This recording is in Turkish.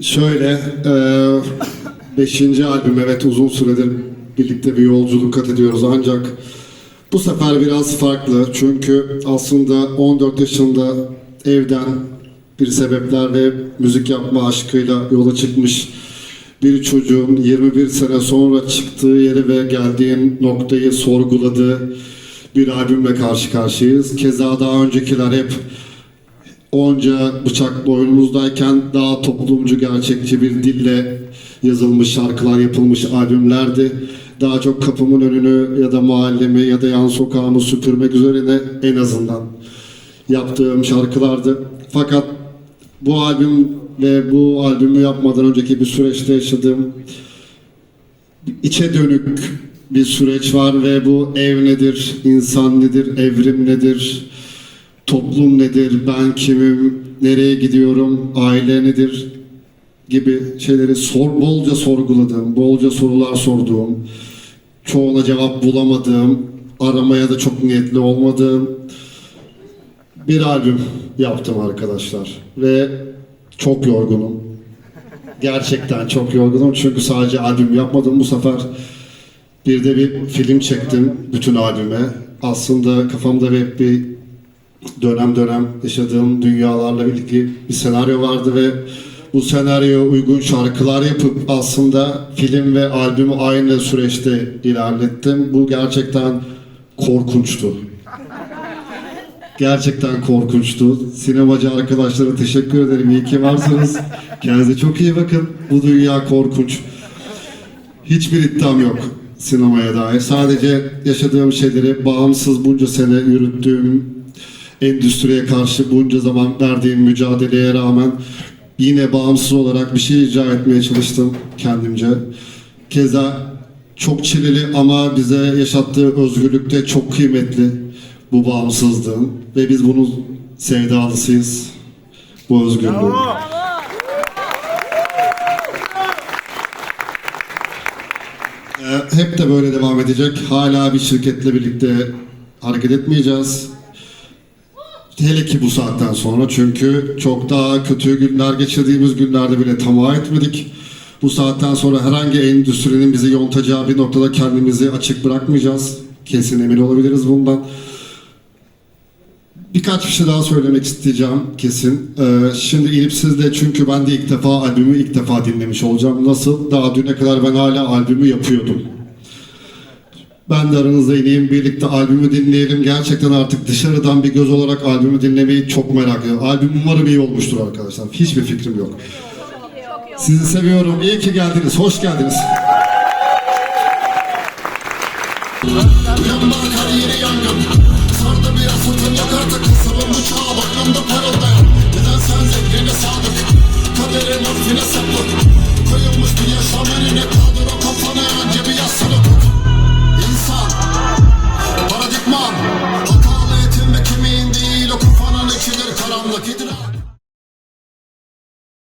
Şöyle, e, beşinci albüm evet uzun süredir birlikte bir yolculuk kat ediyoruz ancak bu sefer biraz farklı çünkü aslında 14 yaşında evden bir sebepler ve müzik yapma aşkıyla yola çıkmış bir çocuğun 21 sene sonra çıktığı yeri ve geldiği noktayı sorguladığı bir albümle karşı karşıyayız. Keza daha öncekiler hep onca bıçak boynumuzdayken daha toplumcu gerçekçi bir dille yazılmış şarkılar yapılmış albümlerdi. Daha çok kapımın önünü ya da mahallemi ya da yan sokağımı süpürmek üzerine en azından yaptığım şarkılardı. Fakat bu albüm ve bu albümü yapmadan önceki bir süreçte yaşadığım içe dönük bir süreç var ve bu ev nedir, insan nedir, evrim nedir, toplum nedir, ben kimim, nereye gidiyorum, aile nedir gibi şeyleri sor, bolca sorguladığım, bolca sorular sorduğum, çoğuna cevap bulamadığım, aramaya da çok niyetli olmadığım bir albüm yaptım arkadaşlar. Ve çok yorgunum. Gerçekten çok yorgunum çünkü sadece albüm yapmadım bu sefer. Bir de bir film çektim bütün albüme. Aslında kafamda hep bir dönem dönem yaşadığım dünyalarla birlikte bir senaryo vardı ve bu senaryoya uygun şarkılar yapıp aslında film ve albümü aynı süreçte ilerlettim. Bu gerçekten korkunçtu. Gerçekten korkunçtu. Sinemacı arkadaşlara teşekkür ederim. İyi ki varsınız. Kendinize çok iyi bakın. Bu dünya korkunç. Hiçbir iddiam yok sinemaya dair. Sadece yaşadığım şeyleri bağımsız bunca sene yürüttüğüm endüstriye karşı bunca zaman verdiğim mücadeleye rağmen yine bağımsız olarak bir şey icra etmeye çalıştım kendimce. Keza çok çileli ama bize yaşattığı özgürlükte çok kıymetli bu bağımsızlığın ve biz bunun sevdalısıyız. Bu özgürlüğün. Ee, hep de böyle devam edecek. Hala bir şirketle birlikte hareket etmeyeceğiz. Hele ki bu saatten sonra çünkü çok daha kötü günler geçirdiğimiz günlerde bile tamah etmedik. Bu saatten sonra herhangi endüstrinin bizi yontacağı bir noktada kendimizi açık bırakmayacağız. Kesin emin olabiliriz bundan. Birkaç bir şey daha söylemek isteyeceğim kesin. Ee, şimdi İlip sizde çünkü ben de ilk defa albümü ilk defa dinlemiş olacağım. Nasıl? Daha düne kadar ben hala albümü yapıyordum. Ben de aranızda ineyim birlikte albümü dinleyelim. Gerçekten artık dışarıdan bir göz olarak albümü dinlemeyi çok merak ediyorum. Albüm umarım iyi olmuştur arkadaşlar. Hiçbir fikrim yok. Sizi seviyorum. İyi ki geldiniz. Hoş geldiniz. Uyanma kariyeri yangın Sardı bir asıtın Look, get it.